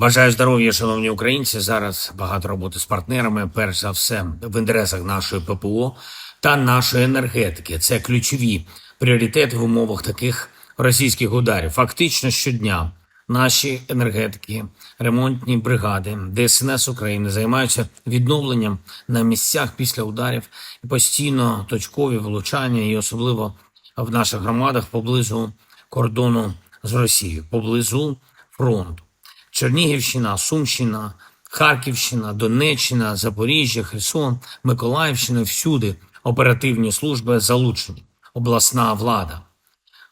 Бажаю здоров'я, шановні українці. Зараз багато роботи з партнерами. Перш за все, в інтересах нашої ППО та нашої енергетики. Це ключові пріоритети в умовах таких російських ударів. Фактично щодня наші енергетики, ремонтні бригади, ДСНС України займаються відновленням на місцях після ударів постійно точкові влучання, і особливо в наших громадах поблизу кордону з Росією, поблизу фронту. Чернігівщина, Сумщина, Харківщина, Донеччина, Запоріжжя, Херсон, Миколаївщина всюди оперативні служби залучені, обласна влада.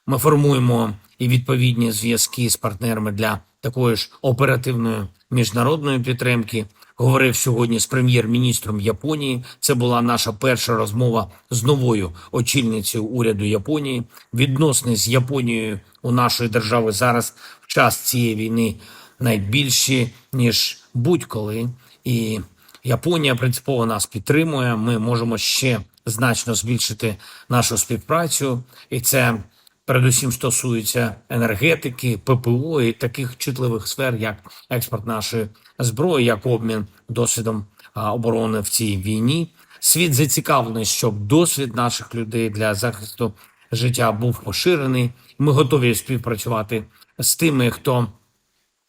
Ми формуємо і відповідні зв'язки з партнерами для такої ж оперативної міжнародної підтримки. Говорив сьогодні з прем'єр-міністром Японії. Це була наша перша розмова з новою очільницею уряду Японії. Відносини з Японією у нашої держави зараз в час цієї війни найбільші ніж будь-коли. І Японія принципово нас підтримує. Ми можемо ще значно збільшити нашу співпрацю, і це передусім стосується енергетики, ППО і таких чутливих сфер, як експорт нашої зброї, як обмін досвідом оборони в цій війні. Світ зацікавлений, щоб досвід наших людей для захисту життя був поширений. Ми готові співпрацювати з тими, хто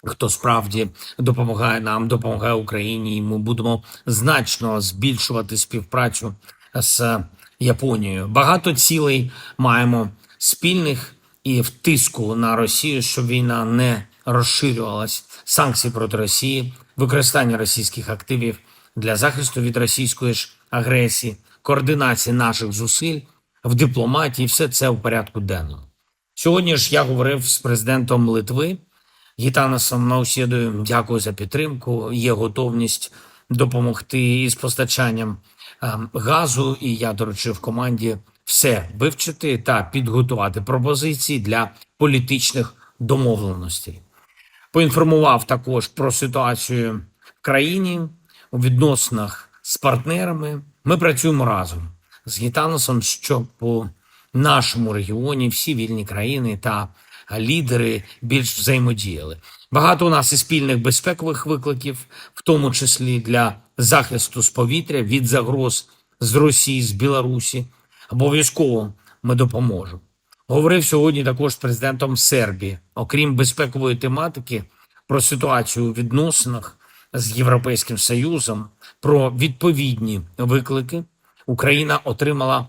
хто справді допомагає нам, допомагає Україні, і ми будемо значно збільшувати співпрацю з Японією. Багато цілей маємо спільних і в тиску на Росію, щоб війна не розширювалась. Санкції проти Росії, використання російських активів для захисту від російської ж агресії, координація наших зусиль в дипломатії. Все це в порядку денному. Сьогодні ж я говорив з президентом Литви. Гітанасом Наусєдою дякую за підтримку. Є готовність допомогти із постачанням е, газу. І я доручив команді все вивчити та підготувати пропозиції для політичних домовленостей. Поінформував також про ситуацію в країні у відносинах з партнерами. Ми працюємо разом з Гітаносом, щоб у нашому регіоні всі вільні країни та лідери більш взаємодіяли. Багато у нас і спільних безпекових викликів, в тому числі для захисту з повітря від загроз з Росії, з Білорусі. Обов'язково ми допоможемо. Говорив сьогодні також з президентом Сербії, окрім безпекової тематики, про ситуацію у відносинах з Європейським Союзом, про відповідні виклики. Україна отримала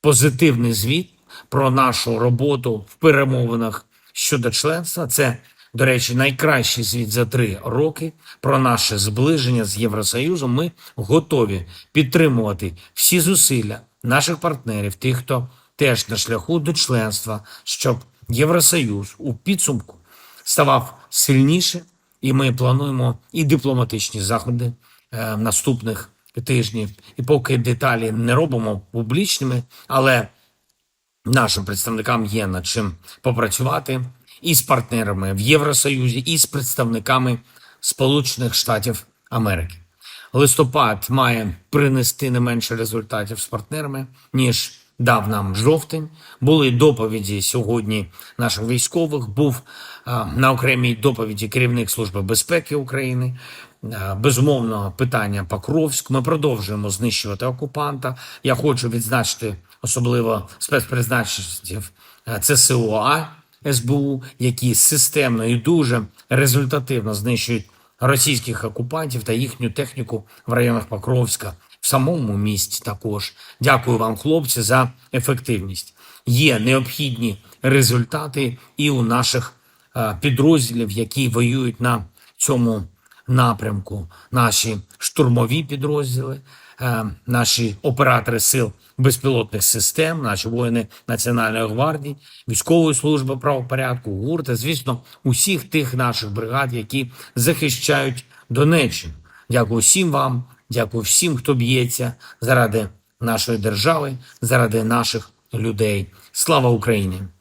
позитивний звіт про нашу роботу в перемовинах щодо членства. Це, до речі, найкращий звіт за три роки про наше зближення з Євросоюзом. Ми готові підтримувати всі зусилля наших партнерів, тих, хто теж на шляху до членства, щоб Євросоюз у підсумку ставав сильніше, і ми плануємо і дипломатичні заходи е, наступних тижнів. І поки деталі не робимо публічними, але нашим представникам є над чим попрацювати і з партнерами в Євросоюзі, і з представниками Сполучених Штатів Америки. Листопад має принести не менше результатів з партнерами, ніж дав нам жовтень. Були доповіді сьогодні наших військових. Був на окремій доповіді керівник Служби безпеки України. Безумовно, питання Покровськ. Ми продовжуємо знищувати окупанта. Я хочу відзначити особливо спецпризначенців а, ЦСОА СБУ, які системно і дуже результативно знищують російських окупантів та їхню техніку в районах Покровська, в самому місті також. Дякую вам, хлопці, за ефективність. Є необхідні результати і у наших е, підрозділів, які воюють на цьому напрямку. Наші штурмові підрозділи, е, наші оператори сил безпілотних систем, наші воїни Національної гвардії, військової служби правопорядку, ГУР та, звісно, усіх тих наших бригад, які захищають Донеччину. Дякую всім вам, дякую всім, хто б'ється заради нашої держави, заради наших людей. Слава Україні!